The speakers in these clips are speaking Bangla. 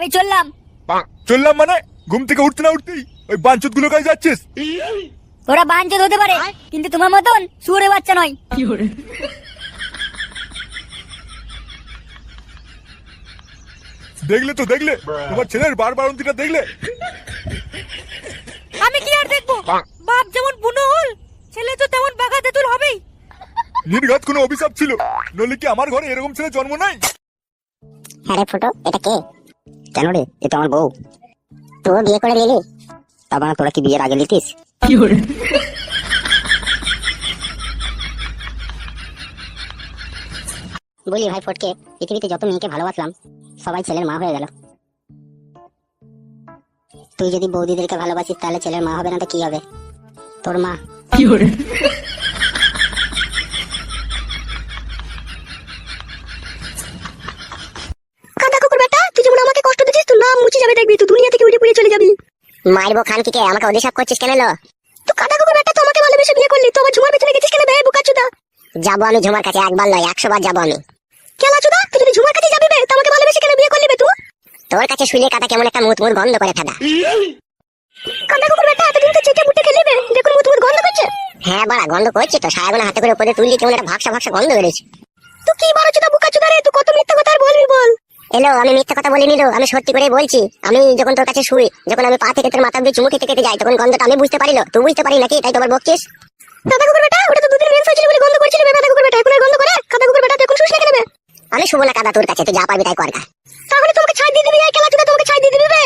আমি চললাম। চললাম মানে? ঘুম থেকে উঠতে না উঠতেই? ওই বাঞ্চুতগুলো কাছে যাচ্ছিস? ওরা বাঞ্চত হতে পারে কিন্তু তোমার মতন সুরে বাচ্চা নয়। দেখলে তো দেখলে? তোমার ছেলের বারবার অন্তিটা দেখলে? আমি কি আর দেখব? বাপ যেমন বুনো হল ছেলে তো তেমন বাঘা তেতুল হবেই। নির্ঘাত কোনো অভিশাপ ছিল। নইলে কি আমার ঘরে এরকম ছেলে জন্ম নাই? আরে ফুটো এটা কে? কেন রে? এ তো আমার বউ। তো বিয়ে করে নিলি? তারপর তোরা কি বিয়ের আগে লিতিস বলি? ভাই ফটকে পৃথিবীতে যত মেয়েকে ভালোবাসলাম সবাই ছেলের মা হয়ে গেল। তুই যদি বৌদিদেরকে ভালোবাসিস তাহলে ছেলের মা হবে না তো কি হবে? তোর মা কাদা কুকুর বেটা তুই যেমন আমাকে কষ্ট দিচ্ছিস যাবে দেখবি? তুই দুনিয়া থেকে উঠে পুড়ে চলে যাবি। মারবো খান কি আমাকে অভিশাপ করছিস কেন লো? তুই কাদা কুকুর বেটা তো আমাকে ভালোবেসে বিয়ে করলি তো আবার ঝুমার পেছনে গেছিস কেন বে? বুকা চুদা। যাব আমি ঝুমার কাছে একবার নয় একশো বার যাব আমি। কেলা চুদা তুই যদি ঝুমার কাছে যাবি বে তো আমাকে ভালোবেসে কেন বিয়ে করলি বে তুই? তোর কাছে শুলে কাটা কেমন একটা মুত মুত গন্ধ করে ফেদা। কাদা কুকুর বেটা এতদিন তো চেটে বুটে খেলি বে। দেখুন মুত মুত গন্ধ করছে। হ্যাঁ বাড়া গন্ধ করছে তো সায়াগুলো হাতে করে উপরে তুললি কেমন একটা ভাগসা ভাবসা গন্ধ বেরোচ্ছে। তুই কি বারো চুদা বুকা চুদা রে? তুই কত মিথ্যা কথা আর বলবি বল। এলো আমি মিথ্যা কথা বলিনি লো আমি সত্যি করে বলছি আমি যখন তোর কাছে শুই যখন আমি পা থেকে তোর মাথা দিয়ে চুমু খেতে খেতে যাই তখন গন্ধটা আমি বুঝতে পারিল তুই বুঝতে পারি নাকি? তাই তোমার বকছিস। কাদা কুকুর বেটা ওটা তো দুদিন মেন্স হয়েছিল বলে গন্ধ করছিল বে কাদা কুকুর বেটা এখন গন্ধ করে? কাদা কুকুর বেটা তুই এখন শুস না কেন আমি শুভ না কাদা তোর কাছে তুই যা পারবি তাই কর গা। তাহলে তোমাকে ছাই দিয়ে দিবি এই কেলা চুদা তোমাকে ছাই দিয়ে দিবি বে।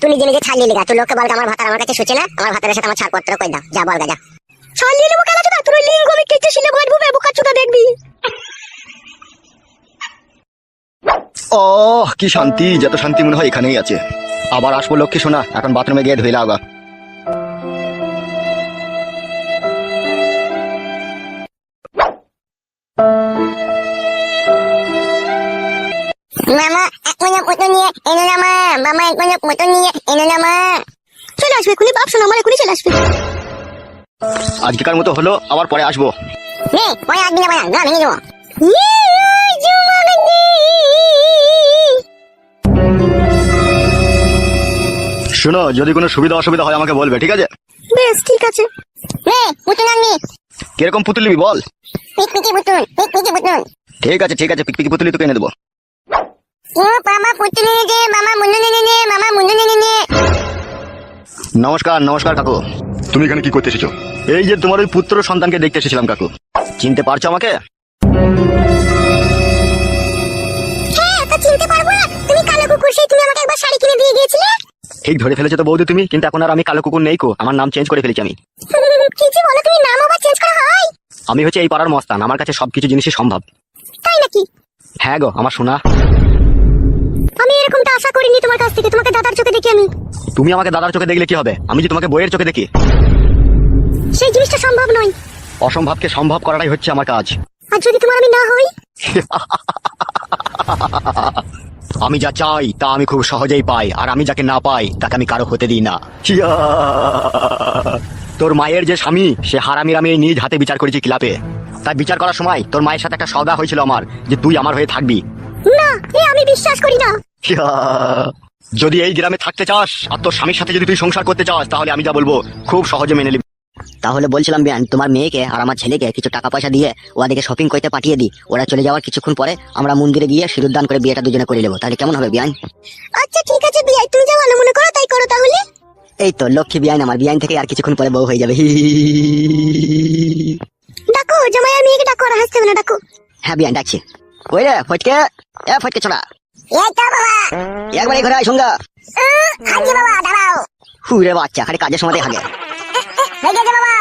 তুই নিজে নিজে ছাড়লি লিগা তুই লোককে বলগা আমার ভাতার আমার কাছে শুচ্ছে না আমার ভাতারের সাথে আমার ছাড়পত্র কই দাও যা বলগা যা। ছাই নেব কেলা চুদা? তোর ওই লিঙ্গ আমি কেটে শিলে ভাজবো বে বুকা চুদা দেখবি। ও কি শান্তি যত শান্তি মনে হয় এখানেই আছে। আবার আসব লক্ষ্মী শোনা এখন বাথরুমে গিয়ে ধুইলা আগা মামা এক মতো নিয়ে এনে না মা মামা এক মজা মতো নিয়ে এনে না মা চলে আসবে এখনই বাপ শোনা আমার এখনই চলে আসবে। আজকেকার মতো হলো আবার পরে আসব। নে পরে আসবি না মায়া না ভেঙে যাব। শোনো যদি কোনো সুবিধা অসুবিধা হয় আমাকে বলবে ঠিক আছে? বেশ ঠিক আছে। নে পুতুল আনবি। কীরকম পুতুল নিবি বল? পিকনিকি পুতুল পিকনিকি পুতুল। ঠিক আছে ঠিক আছে পিকপিকি পুতুলি তোকে এনে দেবো। ও মামা পুতুল এনে দে মামা মুন্ডু এনে নে মামা মুন্ডু এনে নে। নমস্কার নমস্কার কাকু। তুমি এখানে কি করতে এসেছ? এই যে তোমার ওই পুত্র সন্তানকে দেখতে এসেছিলাম কাকু। চিনতে পারছ আমাকে? ঠিক ধরে ফেলেছো তো বৌদি তুমি কিন্তু এখন আর আমি কালো কুকুর নেই কো আমার নাম চেঞ্জ করে ফেলেছি আমি। কি যে বলো তুমি নাম আবার চেঞ্জ করা হয়? আমি হচ্ছে এই পাড়ার মস্তান আমার কাছে সবকিছু জিনিসই সম্ভব। তাই নাকি? হ্যাঁ গো আমার শোনা আমি এরকমটা আশা করিনি তোমার কাছ থেকে তোমাকে দাদার চোখে দেখি আমি। তুমি আমাকে দাদার চোখে দেখলে কি হবে? আমি যে তোমাকে বইয়ের চোখে দেখি। সেই জিনিসটা সম্ভব নয়। অসম্ভবকে সম্ভব করাটাই হচ্ছে আমার কাজ। আর যদি তোমার আমি না হই? আমি যা চাই তা আমি খুব সহজেই পাই আর আমি যাকে না পাই তাকে আমি কারও হতে দিই না। তোর মায়ের যে স্বামী সে হারামির আমি নিজ হাতে বিচার করেছি ক্লাবে তাই বিচার করার সময় তোর মায়ের সাথে একটা সদা হয়েছিল আমার যে তুই আমার হয়ে থাকবি। না আমি বিশ্বাস করি না। যদি এই গ্রামে থাকতে চাস আর তোর স্বামীর সাথে যদি তুই সংসার করতে চাস তাহলে আমি যা বলব খুব সহজে মেনে নিবি। তাহলে বলছিলাম বিয়ান তোমার মেয়েকে আর আমার ছেলেকে কিছু টাকা পয়সা দিয়ে ওদেরকে শপিং করতে পাঠিয়ে দিই ওরা চলে যাওয়ার কিছুক্ষণ পরে আমরা মন্দিরে গিয়ে সিঁদুর দান করে বিয়েটা দুজনে করে নেব। তাহলে কেমন হবে বিয়ান? আচ্ছা ঠিক আছে বিয়াই তুমি যা ভালো মনে করো তাই করো তাহলে। এই তো লক্ষ্মী বিয়ান আমার বিয়ান থেকে আর কিছুক্ষণ পরে বউ হয়ে যাবে। ডাকো জামাই আর মেয়েকে ডাকো আর হাসতে হবে না ডাকো। হ্যাঁ বিয়ান ডাকছি। ওই রে ফটকে? এ ফটকে ছোড়া। এই তো বাবা। একবার ঘরে আয় সঙ্গা। হাজি বাবা দাঁড়াও। হুই রে বাচ্চা খালি কাজের সময় হাগে গেছে বাবা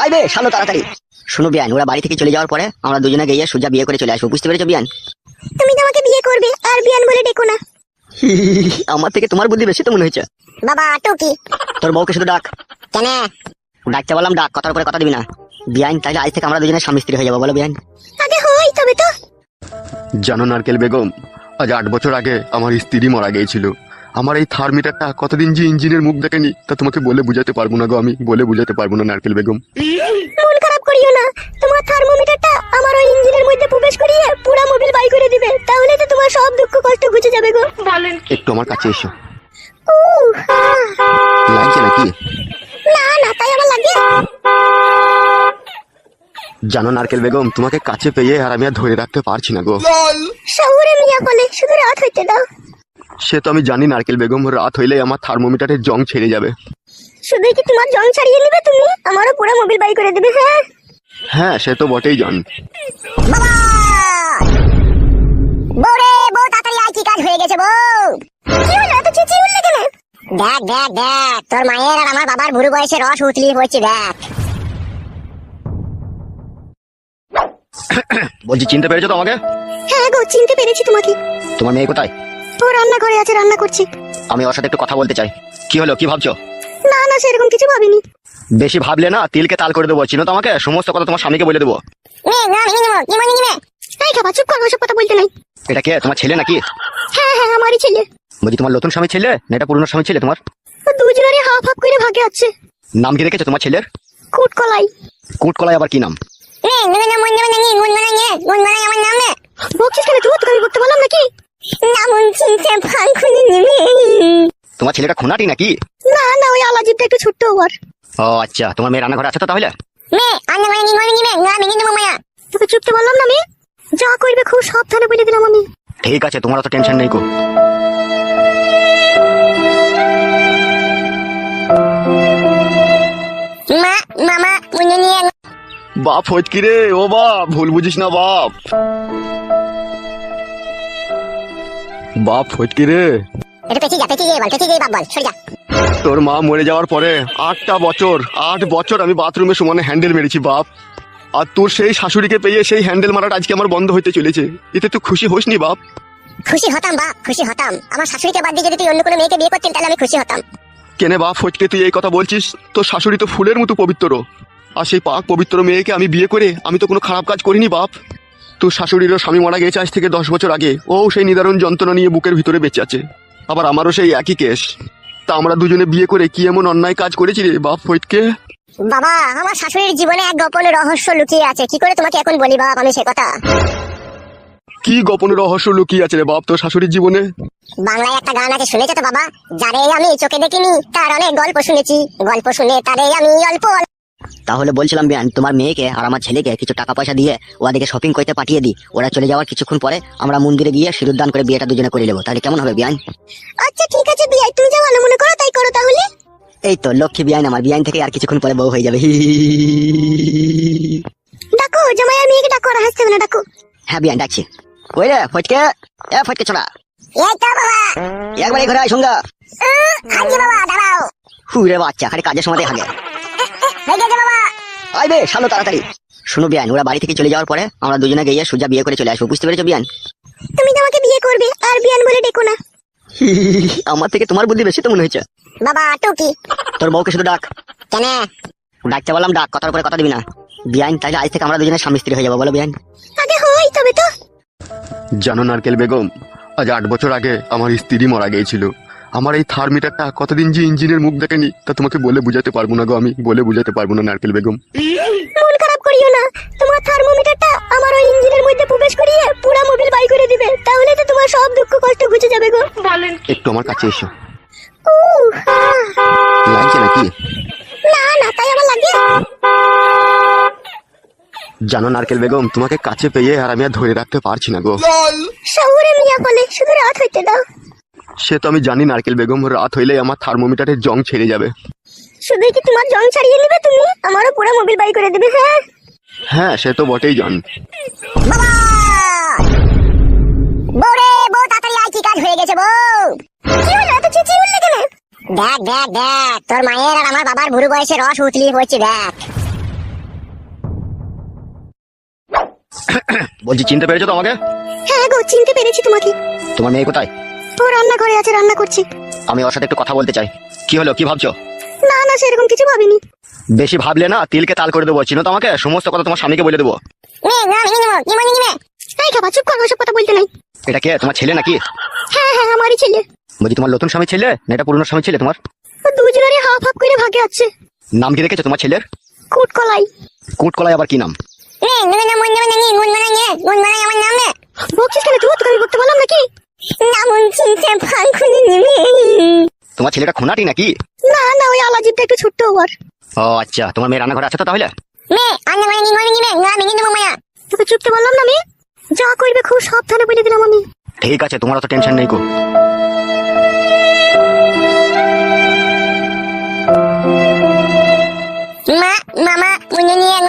আয় বে শালো তাড়াতাড়ি। শুনো বিয়ান ওরা বাড়ি থেকে চলে যাওয়ার পরে আমরা দুজনে গিয়ে সুজা বিয়ে করে চলে আসব। বুঝতে পেরেছ বিয়ান? তুমি তো আমাকে বিয়ে করবে আর বিয়ান বলে ডেকো না। আমার থেকে তোমার বুদ্ধি বেশি তো মনে হয়েছে। বাবা টুকি। তোর বউকে শুধু ডাক। কেন? ডাকতে বললাম ডাক কথার উপরে কথা দিবি না। বিয়ান তাহলে আজ থেকে আমরা দুজনে স্বামী স্ত্রী হয়ে যাব বলো বিয়ান। আগে হই তবে তো। জানো নারকেল বেগম আজ আট বছর আগে আমার স্ত্রী মারা গিয়েছিল। আমার এই থার মিটারটা কতদিন যে ইঞ্জিনের মুখ দেখেনি তা তোমাকে বলে বুঝাতে পারব না গো আমি বলে বুঝাতে পারব না নারকেল বেগম। মন খারাপ করিও না তোমার থার্মোমিটারটা আমার ওই ইঞ্জিনের মধ্যে প্রবেশ করিয়ে পুরো মোবিল বাই করে দিবে তাহলে তো তোমার সব দুঃখ কষ্ট ঘুচে যাবে গো। একটু আমার কাছে এসো। লাগছে নাকি? না না তাই আমার লাগে জানো নারকেল বেগম তোমাকে কাছে পেয়ে আর আমি আর ধরে রাখতে পারছি না গো। শহরে মিয়া বলে শুধু রাত হইতে দাও। সে তো আমি জানি নারকেল বেগম রাত হইলে আমার থার্মোমিটারের জং ছেড়ে যাবে। শুধুই কি তোমার জং ছাড়িয়ে নেবে তুমি? আমারও পুরো মোবিল বাই করে দিবে হ্যাঁ? হ্যাঁ সে তো বটেই জন বাবা! বউ তাড়াতাড়ি আয় কি কাজ হয়ে গেছে বউ? কি হলো এত চেঁচিয়ে উঠলে কেন? দেখ দেখ দেখ তোর মায়ের আর আমার বাবার বুড়ো বয়সে রস উতলিয়ে পড়ছে দেখ। বলছি চিনতে পেরেছ তো আমাকে হ্যাঁ গো চিনতে পেরেছি তোমাকে। তোমার মেয়ে কোথায়? ও রান্নাঘরে আছে রান্না করছি। আমি ওর সাথে একটু কথা বলতে চাই। কি হলো কি ভাবছ? না না সেরকম কিছু ভাবিনি। বেশি ভাবলে না তিলকে তাল করে দেবো চিনো তো আমাকে সমস্ত কথা তোমার স্বামীকে বলে দেবো। এই চুপ কর কথা বলতে নাই। এটা কে তোমার ছেলে নাকি? হ্যাঁ হ্যাঁ আমারই ছেলে। বলছি তোমার নতুন স্বামী ছেলে? না এটা পুরনো স্বামী ছেলে তোমার? দুজনেরই হাফ হাফ করে ভাগে আছে। নাম কি রেখেছো তোমার ছেলের? কুট কলাই কুট কলাই আবার কি নাম? আমার নামে? মন তোমার ছেলেটা খুনাটি নাকি? না না ওই আলাজিবটা একটু ছোট্ট ওভার ও আচ্ছা। তোমার মেয়ে রান্নাঘরে আছে তো তাহলে? মানে নি মনে না মায়া। তোকে চুপতে বললাম না যা করবে খুব সাবধানে বলে দিলাম আমি। ঠিক আছে তোমার অত টেনশন নেই কো। মা মামা মনে নিয়ে বাপ ফটকি রে ও বাপ ভুল বুঝিস না বাপ। বাপ ফটকি রে। এটা পেছি যা পেছি বল পেছি গিয়ে বাপ বল সরে যা। তোর মা মরে যাওয়ার পরে আটটা বছর আট বছর আমি বাথরুমে সমানে হ্যান্ডেল মেরেছি বাপ। আর তোর সেই শাশুড়িকে পেয়ে সেই হ্যান্ডেল মারাটা আজকে আমার বন্ধ হইতে চলেছে। এতে তুই খুশি হোসনি বাপ? খুশি হতাম বাপ খুশি হতাম। আমার শাশুড়িকে বাদ দিয়ে যদি তুই অন্য কোনো মেয়েকে বিয়ে করতেন তাহলে আমি খুশি হতাম। কেনে বাপ ফটকে তুই এই কথা বলছিস? তোর শাশুড়ি তো ফুলের মতো পবিত্র। আর সেই পাক পবিত্র মেয়েকে আমি বিয়ে করে আমি তো কোনো খারাপ কাজ করিনি বাপ। তোর শাশুড়িরও স্বামী মারা গেছে আজ থেকে দশ বছর আগে। ও সেই নিদারুণ যন্ত্রণা নিয়ে বুকের ভিতরে বেঁচে আছে। আবার আমারও সেই একই কেস। তা আমরা দুজনে বিয়ে করে কি এমন অন্যায় কাজ করেছি রে বাপ ফটকে বাবা আমার শাশুড়ির জীবনে এক গোপন রহস্য লুকিয়ে আছে। কি করে তোমাকে এখন বলি বাপ আমি সে কথা? কি গোপন রহস্য লুকিয়ে আছে রে বাপ তোর শাশুড়ির জীবনে? বাংলায় একটা গান আছে শুনেছো তো বাবা? যারে আমি চোখে দেখিনি তার অনেক গল্প শুনেছি। গল্প শুনে তারে আমি অল্প তাহলে বলছিলাম বিয়ান তোমার মেয়েকে আর আমার ছেলেকে কিছু টাকা পয়সা দিয়ে ওদেরকে শপিং করতে পাঠিয়ে দিই ওরা চলে যাওয়ার কিছুক্ষণ পরে আমরা মন্দিরে গিয়ে সিঁদুরদান করে বিয়েটা দুজনে করে নেব তাহলে কেমন হবে বিয়ান আচ্ছা ঠিক আছে বিয়াই তুমি যা ভালো মনে করো তাই করো তাহলে এই তো লক্ষ্মী বিয়ান আমার বিয়ান থেকে আর কিছুক্ষণ পরে বউ হয়ে যাবে ডাকো জামাই আর মেয়েকে ডাকো আর হাসতে হবে না ডাকো হ্যাঁ বিয়ান ডাকছি কই রে ফটকে এ ফটকে ছোড়া এই তো বাবা একবার ঘরে আয় সঙ্গা আজকে বাবা দাঁড়াও হুই রে বাচ্চা খালি কাজের সময় হাগে হয়ে গেছে বাবা আয় বে শালো তাড়াতাড়ি। শুনো বিয়ান ওরা বাড়ি থেকে চলে যাওয়ার পরে আমরা দুজনে গিয়ে সোজা বিয়ে করে চলে আসব বুঝতে পেরেছ বিয়ান? তুমি তো আমাকে বিয়ে করবে আর বিয়ান বলে ডেকো না। আমার থেকে তোমার বুদ্ধি বেশি তো মনে হয়েছে। বাবা টুকি তোর বউকে শুধু ডাক। কেন? ডাকতে বললাম ডাক কথার উপরে কথা দিবি না। বিয়ান তাহলে আজ থেকে আমরা দুজনে স্বামী স্ত্রী হয়ে যাব বলো বিয়ান। আগে হই তবে তো। জানো নারকেল বেগম আজ আট বছর আগে আমার স্ত্রী মারা গিয়েছিল। আমার এই থার্মিটারটা কতদিন যে ইঞ্জিনের মুখ দেখেনি তা তোমাকে বলে বুঝাতে পারব না গো আমি বলে বুঝাতে পারব না নারকেল বেগম। মন খারাপ করিও না। তোমার থার্মোমিটারটা আমার ওই ইঞ্জিনের মধ্যে প্রবেশ করিয়ে পুরো মোবিল বাই করে দিবে। তাহলে তো তোমার সব দুঃখ কষ্ট ঘুচে যাবে গো। একটু আমার কাছে এসো। লাগছে নাকি? না না তাই আমার লাগে। জানো নারকেল বেগম তোমাকে কাছে পেয়ে আর আমি আর ধরে রাখতে পারছি না গো। শহুরে মিয়া বলে শুধু রাত হইতে দাও। সে তো আমি জানি নারকেল বেগম রাত হইলে আমার থার্মোমিটারের জং ছেড়ে যাবে। শুধুই কি তোমার জং ছাড়িয়ে নিবে তুমি? আমারও পুরো মোবিল বাই করে দিবে হ্যাঁ হ্যাঁ সে তো বটেই জান। বাবা! বউ তাড়াতাড়ি আয় কি কাজ হয়ে গেছে বউ? কি হলো এত চেঁচিয়ে উঠলে কেন? দেখ দেখ দেখ তোর মায়ের আর আমার বাবার বুড়ো বয়সে রস উতলিয়ে পড়ছে দেখ। বলছি চিনতে পেরেছ তো আমাকে হ্যাঁ গো চিনতে পেরেছি তোমাকে। তোমার মেয়ে কোথায়? ও রান্নাঘরে আছে রান্না করছি আমি ওর সাথে একটু কথা বলতে চাই কি হলো কি ভাবছ না না সেরকম কিছু ভাবিনি বেশি ভাবলে না তিলকে তাল করে দেবো চিনো তো আমাকে সমস্ত কথা তোমার স্বামীকে বলে দেবো নে না ভেঙে নেব কি মনে নিবে এই খাবার চুপ কর ওসব কথা বলতে নাই এটা কে তোমার ছেলে নাকি হ্যাঁ হ্যাঁ আমারই ছেলে বলছি তোমার নতুন স্বামী ছেলে না এটা পুরনো স্বামী ছেলে তোমার দুজনেরই হাফ হাফ করে ভাগে আছে নাম কি রেখেছো তোমার ছেলের কুটকলাই কুটকলাই আবার কি নাম মন মানে মানে বকছিস কেন তুই তোকে বললাম নাকি তোমার ছেলেটা খোনাটি নাকি? না না ওই আলাজিবটা একটু ছোট্ট ওর। ও আচ্ছা তোমার মেয়ে রান্নাঘরে আছে তো তাহলে? মানে মানে যা করবে খুব সাবধানে বলে ঠিক আছে তোমার তো টেনশন নেই গো। মা মামা মুন্নি